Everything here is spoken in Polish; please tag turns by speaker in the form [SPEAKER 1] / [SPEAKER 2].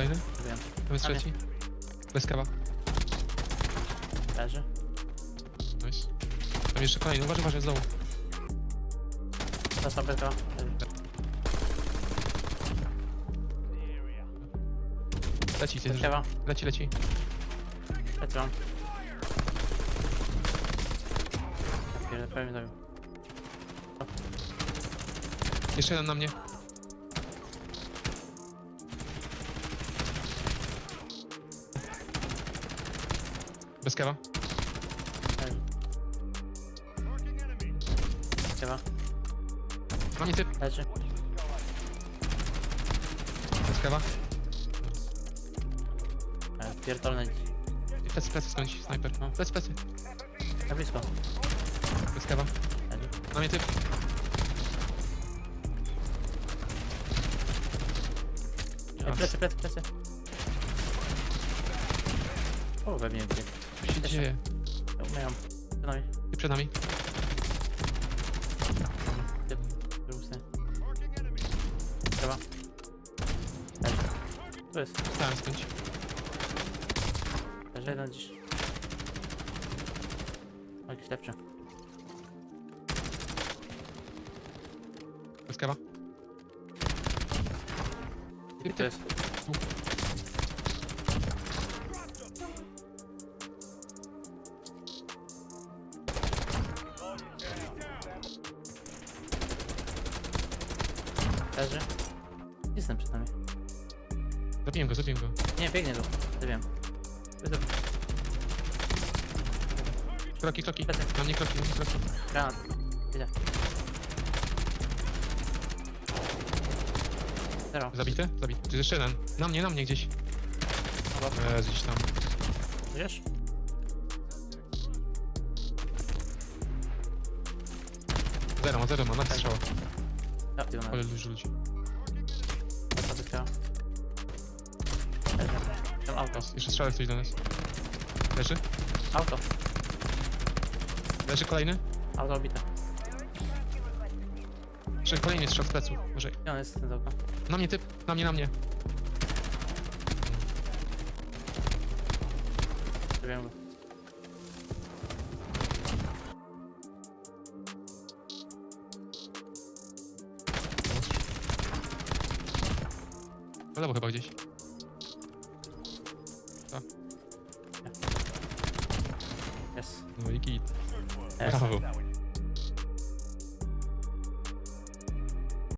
[SPEAKER 1] kolejny.
[SPEAKER 2] Wiem.
[SPEAKER 1] Tam jest trzeci. Bez kawa.
[SPEAKER 2] Leży.
[SPEAKER 1] Nice. Tam jeszcze kolejny, uważaj, uważaj, znowu.
[SPEAKER 2] Dostał tylko. Leży.
[SPEAKER 1] Leci, ty,
[SPEAKER 2] Zaśpiewa.
[SPEAKER 1] leci, leci.
[SPEAKER 2] Lecą. Ja pierdolę, prawie mnie zabił.
[SPEAKER 1] Jeszcze jeden na mnie. Bez.
[SPEAKER 2] Leży. Zaśpiewa.
[SPEAKER 1] Na mnie typ.
[SPEAKER 2] Leży.
[SPEAKER 1] Bez kawa.
[SPEAKER 2] E, Pierdolny.
[SPEAKER 1] Plecy, plecy skądś, snajper.
[SPEAKER 2] No.
[SPEAKER 1] Plecy, plecy.
[SPEAKER 2] Na blisko.
[SPEAKER 1] Bez kawa.
[SPEAKER 2] Leży.
[SPEAKER 1] Na mnie typ.
[SPEAKER 2] E, plecy, plecy, plecy. O, we mnie gdzie.
[SPEAKER 1] Co się dzieje?
[SPEAKER 2] Umieją. Panowie.
[SPEAKER 1] Ty przed nami.
[SPEAKER 2] Rusy. Trzeba. Tu jest.
[SPEAKER 1] Stałem skądś.
[SPEAKER 2] Leży jeden gdzieś. O, jakiś lepszy.
[SPEAKER 1] Bez kawa.
[SPEAKER 2] Tu
[SPEAKER 1] typ.
[SPEAKER 2] jest. Leży. Jestem przed nami.
[SPEAKER 1] Zabiłem go, zabiłem go.
[SPEAKER 2] Nie, biegnie tu. Nie wiem.
[SPEAKER 1] Kroki, kroki. Na mnie kroki, na mnie kroki.
[SPEAKER 2] Granat. Idę. Zero.
[SPEAKER 1] Zabity? Zabity. Tu jest jeszcze jeden. Na mnie, na mnie gdzieś.
[SPEAKER 2] Dobra.
[SPEAKER 1] Eee, gdzieś tam.
[SPEAKER 2] Wiesz?
[SPEAKER 1] Zero ma, zero ma, na strzała.
[SPEAKER 2] Ja, ty
[SPEAKER 1] Ale dużo ludzi.
[SPEAKER 2] Ja chciała. Leży. Tam auto.
[SPEAKER 1] Jeszcze strzałek coś do nas. Leży?
[SPEAKER 2] Auto.
[SPEAKER 1] Leży kolejny?
[SPEAKER 2] Auto obite.
[SPEAKER 1] Jeszcze kolejny strzał z pleców. Może.
[SPEAKER 2] Gdzie on jest ten z auta?
[SPEAKER 1] Na mnie typ, na mnie, na mnie.
[SPEAKER 2] Zrobiłem go.
[SPEAKER 1] Po lewo chyba gdzieś.
[SPEAKER 2] Jest.
[SPEAKER 1] No i git. Brawo.